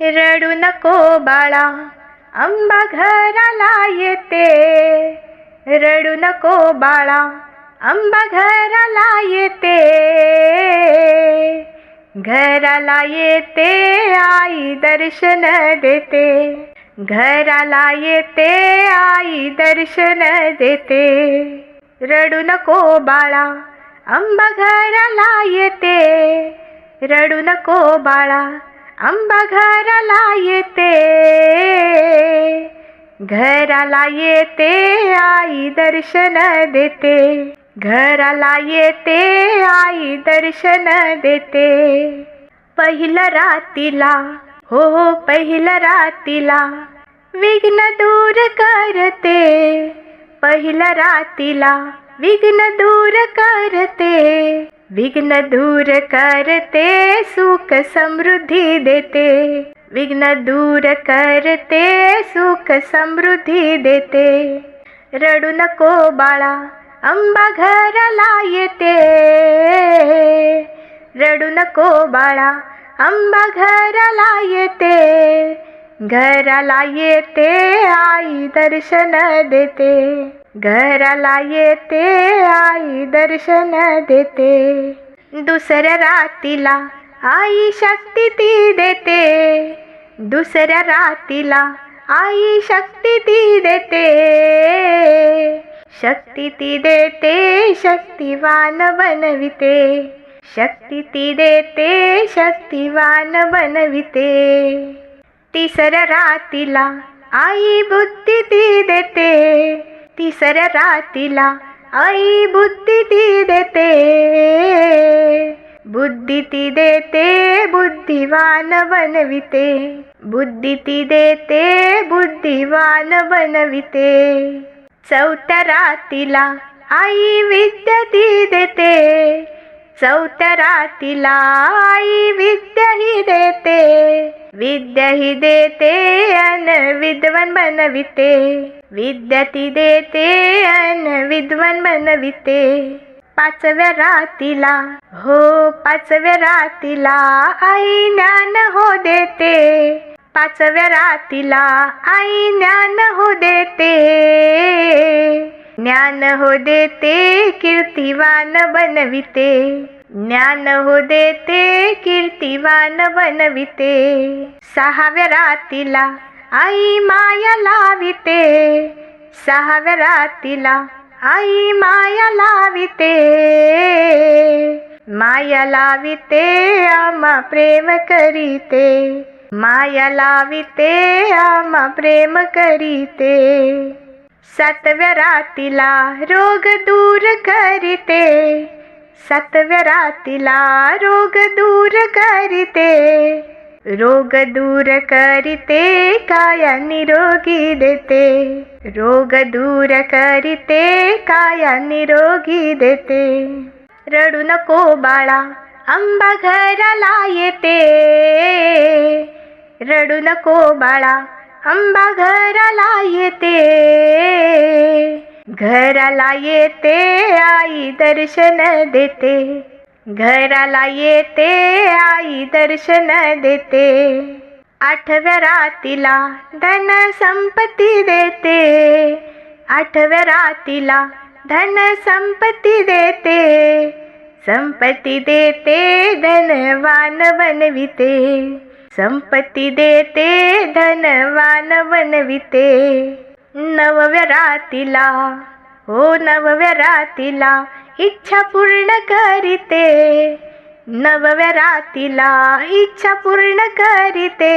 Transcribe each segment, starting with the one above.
रडू नको बाळा आंबा घराला येते. रडू नको बाळा आंबा घराला येते. घराला येते आई दर्शन देते. घराला येते आई दर्शन देते. रडू नको बाळा आंबा घराला येते. रडू नको बाळा आंबा घराला येते. घराला येते आई दर्शन देते. घराला येते आई दर्शन देते. पहिलं रातीला हो हो पहिलं रातीला विघ्न दूर करते. पहिलं रातीला विघ्न दूर करते. विघ्न दूर करते सुख समृद्धी देते. विघ्न दूर करते सुख समृद्धी देते. रडू नको बाळा अंबा घराला येते. रडू नको बाळा अंबा घराला येते. घराला येते आई दर्शन देते. घराला येते आई दर्शन देते. दुसऱ्या रातीला आई शक्ती ती देते. दुसऱ्या रातीला आई शक्ती ती देते. शक्ती ती देते शक्तिवान बनविते. शक्ती ती देते शक्तिवान बनविते. तिसऱ्या रातीला आई बुद्धी ती देते. तिसऱ्या रातीला आई बुद्धी ती देते. बुद्धी ती देते बुद्धिवान बनविते. बुद्धी ती देते बुद्धिवान बनविते. चौथ्या रातीला आई विद्या ती देते. चौथ्या रातीला आई विद्या ही देते. विद्या ही देते अन विद्वान बनविते. विद्या ती देते अन विद्वान बनविते. पाचव्या रातीला हो पाचव्या रातीला आई ज्ञान हो देते. पाचव्या रातीला आई ज्ञान हो देते. ज्ञान हो देते कीर्तिवान बनविते. ज्ञान हो देते कीर्तिवान बनविते. सहाव्या रातीला आई माया लाविते सहाव्या रातीला आई माया लाविते माया लाविते आम्हा प्रेम करीते. माया लाविते आम्हा प्रेम करीते. सातव्या रातीला रोग दूर करीते. सातव्या रातीला रोग दूर करीते. रोग दूर करीते काया निरोगी देते. रोग दूर करीते काया निरोगी देते. रडू नको बाळा आंबा घराला येते. रडू नको बाळा आंबा घराला येते. घराला येते आई दर्शन देते. घराला येते आई दर्शन देते. आठव्या रातीला धन संपत्ती देते. आठव्या रातीला धन संपत्ती देते. संपत्ती देते धनवान बनविते संपत्ती देते धनवान बनविते नवव्या रातीला हो नवव्या रातीला इच्छा पूर्ण करीते. नवव्या रातीला इच्छा पूर्ण करीते.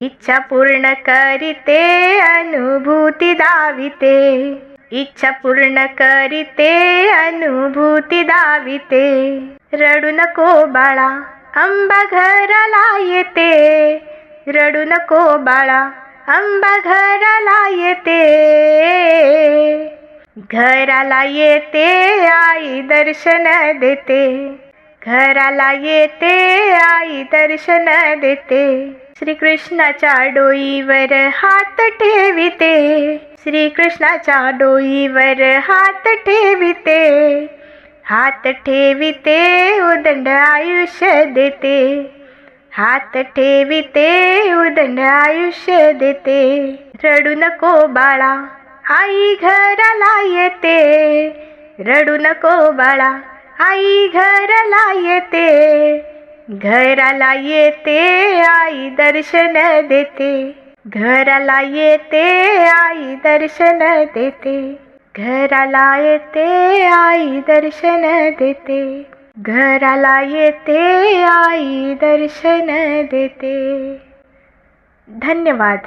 इच्छा पूर्ण करीते अनुभूती दाविते. इच्छा पूर्ण करीते अनुभूती दाविते. रडू नको बाळा आंबा घराला येते. रडू नको बाळा आंबा घराला येते. घराला येते आई दर्शन देते. घराला येते आई दर्शन देते. श्रीकृष्णाच्या डोईवर हात ठेविते. श्रीकृष्णाच्या डोईवर हात ठेविते. हात ठेविते उदंड आयुष्य देते. हात ठेविते उदंड आयुष्य देते. रडू नको बाळा. आई घराला येते. रडू नको बाळा आई घराला येते. घराला येते आई दर्शन देते. घराला येते आई दर्शन देते. घराला येते आई दर्शन देते. घराला येते आई दर्शन देते. धन्यवाद.